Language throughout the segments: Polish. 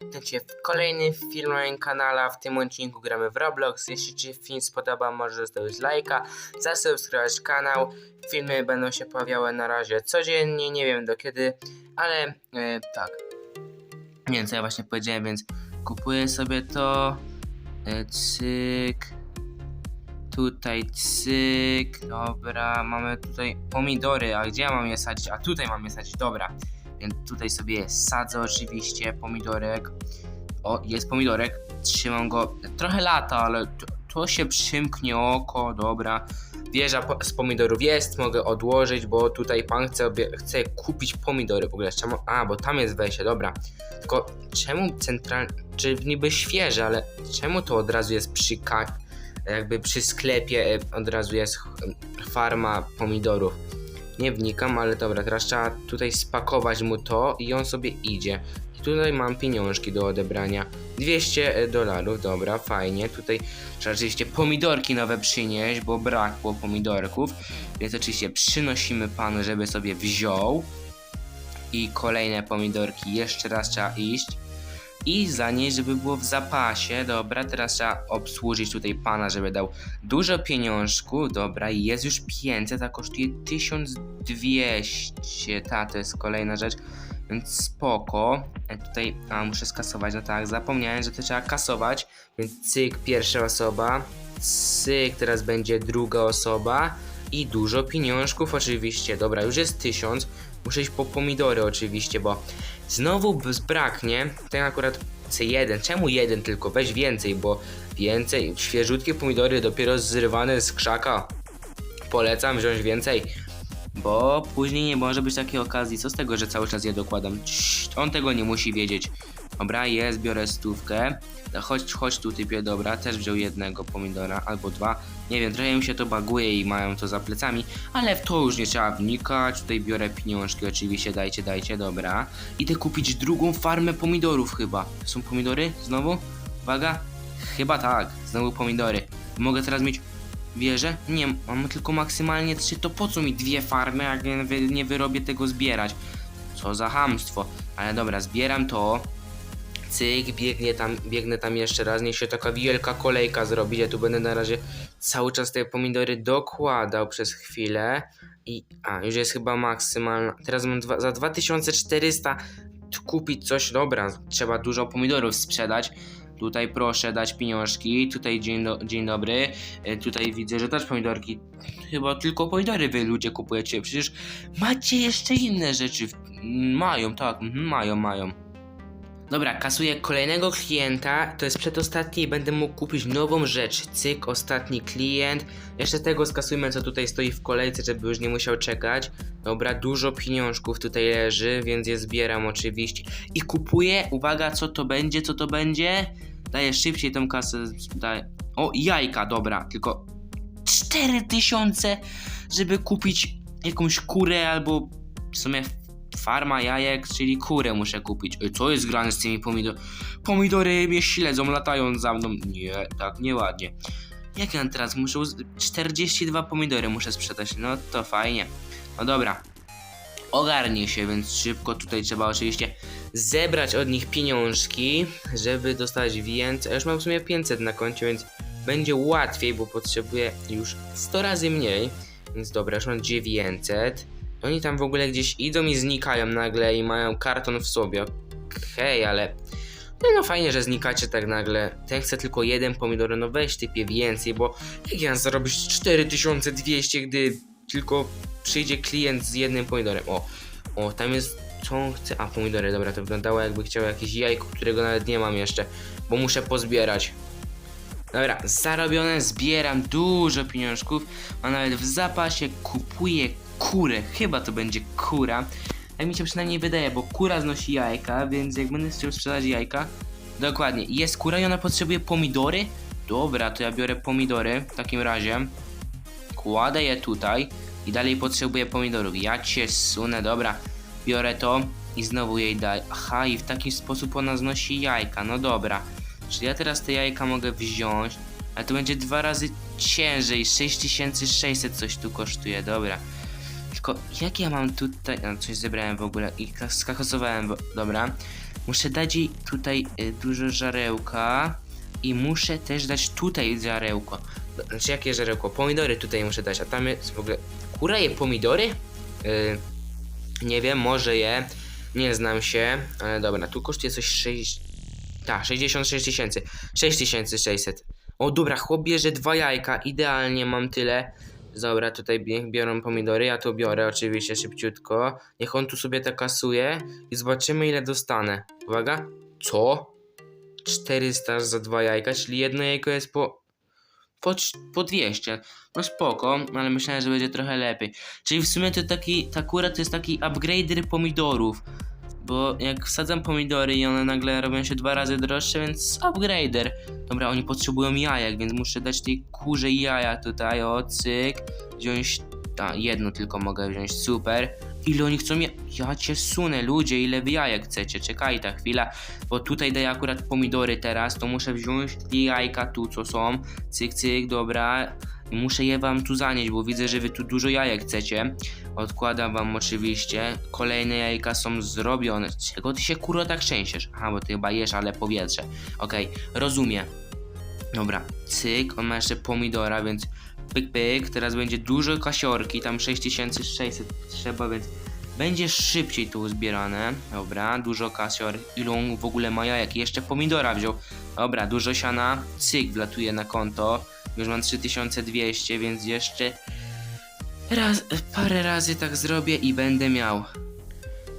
Witajcie w kolejnym na moim kanale, w tym odcinku gramy w Roblox. Jeśli Ci film spodoba, możesz zostawić lajka, zasubskrybować kanał. Filmy będą się pojawiały na razie codziennie, nie wiem do kiedy, ale e, tak. Nie wiem co ja właśnie powiedziałem, więc kupuję sobie to. E, cyk. Tutaj cyk. Dobra, mamy tutaj pomidory, a gdzie ja mam je sadzić? A tutaj mam je sadzić, dobra. Więc tutaj sobie sadzę oczywiście pomidorek. O, jest pomidorek. Trzymam go trochę lata, ale to, to się przymknie oko, dobra. Wieża po, z pomidorów jest, mogę odłożyć, bo tutaj pan chce, chce kupić pomidory w ogóle. Czemu? A, bo tam jest wejście, dobra. Tylko czemu centralnie, czy niby świeże, ale czemu to od razu jest przy jakby przy sklepie e, od razu jest farma pomidorów? Nie wnikam, ale dobra, teraz trzeba tutaj spakować mu to i on sobie idzie. I tutaj mam pieniążki do odebrania. 200 dolarów, dobra, fajnie. Tutaj trzeba oczywiście pomidorki nowe przynieść, bo brakło pomidorków. Więc oczywiście przynosimy panu, żeby sobie wziął. I kolejne pomidorki, jeszcze raz trzeba iść. I zanieść, żeby było w zapasie. Dobra, teraz trzeba obsłużyć tutaj pana, żeby dał dużo pieniążku. Dobra, jest już 500, a kosztuje 1200. Ta, to jest kolejna rzecz. Więc spoko. E, tutaj, a muszę skasować, no tak, zapomniałem, że to trzeba kasować. Więc cyk, pierwsza osoba. Cyk, teraz będzie druga osoba. I dużo pieniążków oczywiście. Dobra, już jest 1000. Muszę iść po pomidory oczywiście, bo znowu zbraknie. Ten akurat C1. Czemu jeden tylko? Weź więcej, bo więcej. Świeżutkie pomidory dopiero zrywane z krzaka. Polecam wziąć więcej. Bo później nie może być takiej okazji. Co z tego, że cały czas je dokładam? Cii, on tego nie musi wiedzieć. Dobra, jest, biorę stówkę. Chodź, chodź tu typie, dobra, też wziął jednego pomidora albo dwa. Nie wiem, trochę mi się to baguje i mają to za plecami, ale w to już nie trzeba wnikać. Tutaj biorę pieniążki, oczywiście, dajcie, dajcie, dobra. Idę kupić drugą farmę pomidorów chyba. Są pomidory? Znowu? Uwaga. Chyba tak, znowu pomidory. Mogę teraz mieć wieżę? Nie, mam tylko maksymalnie trzy, to po co mi dwie farmy, jak nie, nie wyrobię tego zbierać? Co za hamstwo. Ale dobra, zbieram to. Cyk, biegnie tam, biegnę tam jeszcze raz, niech się taka wielka kolejka zrobi, ja tu będę na razie cały czas te pomidory dokładał przez chwilę i, a, już jest chyba maksymalna, teraz mam dwa, za 2400 t- kupić coś, dobra, trzeba dużo pomidorów sprzedać, tutaj proszę dać pieniążki, tutaj dzień, do, dzień dobry, e, tutaj widzę, że też pomidorki, chyba tylko pomidory wy ludzie kupujecie, przecież macie jeszcze inne rzeczy, mają, tak, mhm, mają, mają. Dobra, kasuję kolejnego klienta. To jest przedostatni i będę mógł kupić nową rzecz. Cyk, ostatni klient. Jeszcze tego skasujmy, co tutaj stoi w kolejce, żeby już nie musiał czekać. Dobra, dużo pieniążków tutaj leży, więc je zbieram oczywiście. I kupuję, uwaga, co to będzie, co to będzie? Daję szybciej tą kasę. Daję. O, jajka, dobra, tylko 4000, żeby kupić jakąś kurę albo w sumie farma jajek, czyli kurę muszę kupić. Ej, co jest grane z tymi pomidorami? Pomidory mnie śledzą, latają za mną. Nie, tak nieładnie. Jak ja teraz muszę... uz- 42 pomidory muszę sprzedać. No to fajnie. No dobra. Ogarnie się, więc szybko tutaj trzeba oczywiście zebrać od nich pieniążki, żeby dostać więcej. Już mam w sumie 500 na koncie, więc będzie łatwiej, bo potrzebuję już 100 razy mniej. Więc dobra, już mam 900. Oni tam w ogóle gdzieś idą i znikają nagle i mają karton w sobie. Okej, ale. No, no fajnie, że znikacie tak nagle. Ten chce tylko jeden pomidor, no weź typie więcej, bo jak ja zarobić 4200, gdy tylko przyjdzie klient z jednym pomidorem. O, o, tam jest. Co on chce? A, pomidory, dobra, to wyglądało jakby chciał jakieś jajko, którego nawet nie mam jeszcze, bo muszę pozbierać. Dobra, zarobione, zbieram dużo pieniążków, a nawet w zapasie kupuję kurę, chyba to będzie kura. Tak mi się przynajmniej wydaje, bo kura znosi jajka, więc jak będę chciał sprzedać jajka, dokładnie, jest kura i ona potrzebuje pomidory? Dobra, to ja biorę pomidory w takim razie, kładę je tutaj i dalej potrzebuję pomidorów. Ja cię sunę, dobra, biorę to i znowu jej daj. Aha, i w taki sposób ona znosi jajka, no dobra. Czyli ja teraz te jajka mogę wziąć, ale to będzie dwa razy ciężej, 6600 coś tu kosztuje, dobra. Tylko jak ja mam tutaj, no coś zebrałem w ogóle i skakosowałem, dobra. Muszę dać jej tutaj y, dużo żarełka i muszę też dać tutaj żarełko. No, Znaczy jakie żarełko? Pomidory tutaj muszę dać, a tam jest w ogóle... Kura je pomidory? Y, nie wiem, może je. Nie znam się, ale dobra, tu kosztuje coś 6... Tak, 66 tysięcy. 6600. O dobra, chłop bierze dwa jajka, idealnie mam tyle. Dobra, tutaj niech biorą pomidory, ja to biorę oczywiście szybciutko. Niech on tu sobie to kasuje i zobaczymy ile dostanę. Uwaga. Co? 400 za dwa jajka, czyli jedno jajko jest po... Po, po 200. No spoko, ale myślałem, że będzie trochę lepiej. Czyli w sumie to taki, ta kura to jest taki upgrader pomidorów. Bo jak wsadzam pomidory i one nagle robią się dwa razy droższe, więc upgrader. Dobra, oni potrzebują jajek, więc muszę dać tej kurze jaja tutaj, o cyk. Wziąć, a jedno tylko mogę wziąć, super. Ile oni chcą ja... Ja cię sunę, ludzie, ile wy jajek chcecie, czekaj ta chwila. Bo tutaj daję akurat pomidory teraz, to muszę wziąć te jajka tu, co są. Cyk, cyk, dobra. Muszę je wam tu zanieść, bo widzę, że wy tu dużo jajek chcecie. Odkładam wam oczywiście. Kolejne jajka są zrobione. Czego ty się kurwa tak trzęsiesz? Aha, bo ty chyba jesz, ale powietrze. Okej, rozumiem. Dobra, cyk, on ma jeszcze pomidora, więc pyk, pyk. Teraz będzie dużo kasiorki, tam 6600 trzeba, więc będzie szybciej tu uzbierane. Dobra, dużo kasior. Ilu w ogóle ma jajek? Jeszcze pomidora wziął. Dobra, dużo siana. Cyk, wlatuje na konto. Już mam 3200, więc jeszcze raz, parę razy tak zrobię i będę miał.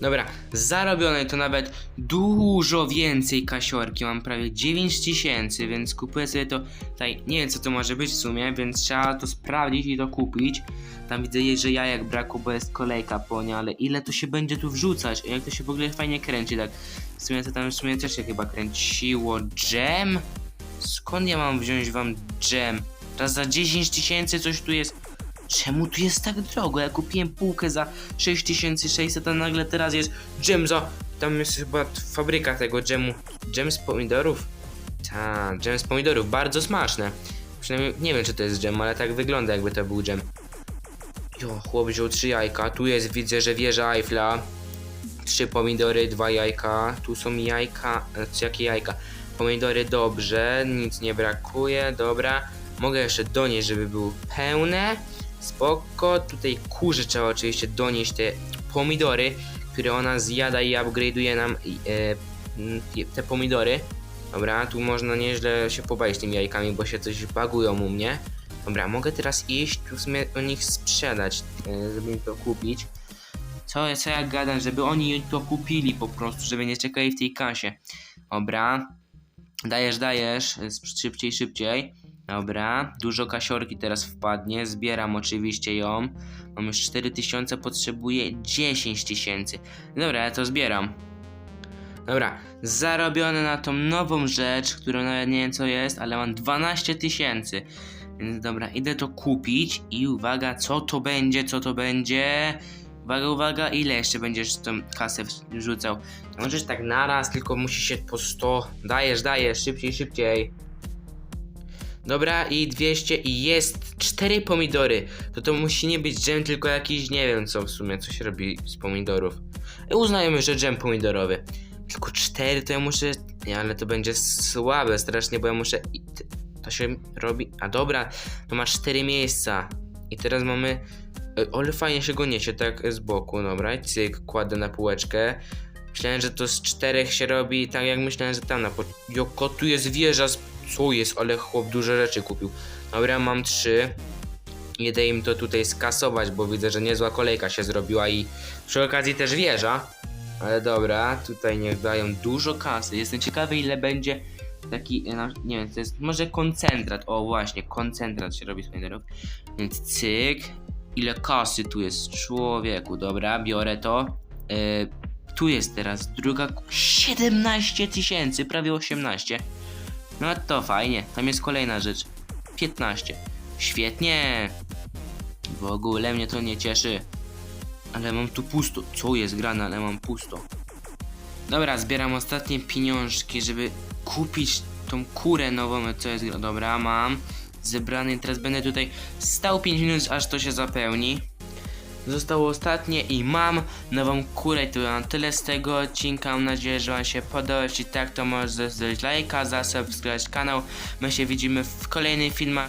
Dobra, zarobione to nawet dużo więcej kasiorki, mam prawie 9000, więc kupuję sobie to tutaj, nie wiem co to może być w sumie, więc trzeba to sprawdzić i to kupić. Tam widzę, że jajek braku, bo jest kolejka po nie, ale ile to się będzie tu wrzucać, jak to się w ogóle fajnie kręci, tak. W sumie to tam w sumie też się chyba kręciło. Dżem? Skąd ja mam wziąć wam dżem? Raz za 10 tysięcy coś tu jest. Czemu tu jest tak drogo? Ja kupiłem półkę za 6600, a nagle teraz jest dżem za... Tam jest chyba fabryka tego dżemu. Dżem z pomidorów? Tak, dżem z pomidorów, bardzo smaczne. Przynajmniej nie wiem czy to jest dżem, ale tak wygląda jakby to był dżem. Jo, chłop wziął trzy jajka. Tu jest, widzę, że wieża Eiffla. Trzy pomidory, dwa jajka. Tu są jajka. Znaczy, jakie jajka? Pomidory dobrze, nic nie brakuje, dobra. Mogę jeszcze donieść, żeby były pełne. Spoko. Tutaj kurze trzeba oczywiście donieść te pomidory, które ona zjada i upgrade'uje nam e, te pomidory. Dobra, tu można nieźle się pobawić tymi jajkami, bo się coś bagują u mnie. Dobra, mogę teraz iść, tu sumie o nich sprzedać, e, żeby mi to kupić. Co, co ja gadam, żeby oni to kupili po prostu, żeby nie czekali w tej kasie. Dobra, dajesz, dajesz, szybciej, szybciej. Dobra, dużo kasiorki teraz wpadnie, zbieram oczywiście ją. Mam już 4000, potrzebuję 10 tysięcy. Dobra, ja to zbieram. Dobra, zarobione na tą nową rzecz, którą nawet nie wiem co jest, ale mam 12 tysięcy. Więc dobra, idę to kupić i uwaga, co to będzie, co to będzie. Uwaga, uwaga, ile jeszcze będziesz tą kasę wrzucał? Możesz tak naraz, tylko musi się po 100. Dajesz, dajesz, szybciej, szybciej. Dobra, i 200 i jest 4 pomidory. To to musi nie być dżem, tylko jakiś, nie wiem co w sumie, co się robi z pomidorów. I uznajemy, że dżem pomidorowy. Tylko 4 to ja muszę, nie, ale to będzie słabe strasznie, bo ja muszę, to się robi, a dobra, to ma 4 miejsca. I teraz mamy, ale fajnie się go niesie, tak z boku, dobra, cyk, kładę na półeczkę. Myślałem, że to z czterech się robi tak jak myślałem, że tam na po... Joko, tu jest wieża. Co jest? Ale chłop dużo rzeczy kupił. Dobra, mam trzy. Jedę im to tutaj skasować, bo widzę, że niezła kolejka się zrobiła i przy okazji też wieża. Ale dobra, tutaj niech dają dużo kasy. Jestem ciekawy ile będzie taki, e, nie wiem, to jest może koncentrat. O właśnie, koncentrat się robi z. Więc cyk. Ile kasy tu jest człowieku, dobra, biorę to. E, tu jest teraz druga. 17 tysięcy, prawie 18. No to fajnie. Tam jest kolejna rzecz. 15. Świetnie. W ogóle mnie to nie cieszy. Ale mam tu pusto. Co jest grane, ale mam pusto. Dobra, zbieram ostatnie pieniążki, żeby kupić tą kurę nową, co jest. Dobra, mam. Zebrany, teraz będę tutaj stał 5 minut, aż to się zapełni. zostało ostatnie i mam nową kurę. To na tyle z tego odcinka. Mam nadzieję, że Wam się podoba. Jeśli tak, to możesz zostawić lajka, zasubskrybować kanał. My się widzimy w kolejnych filmach.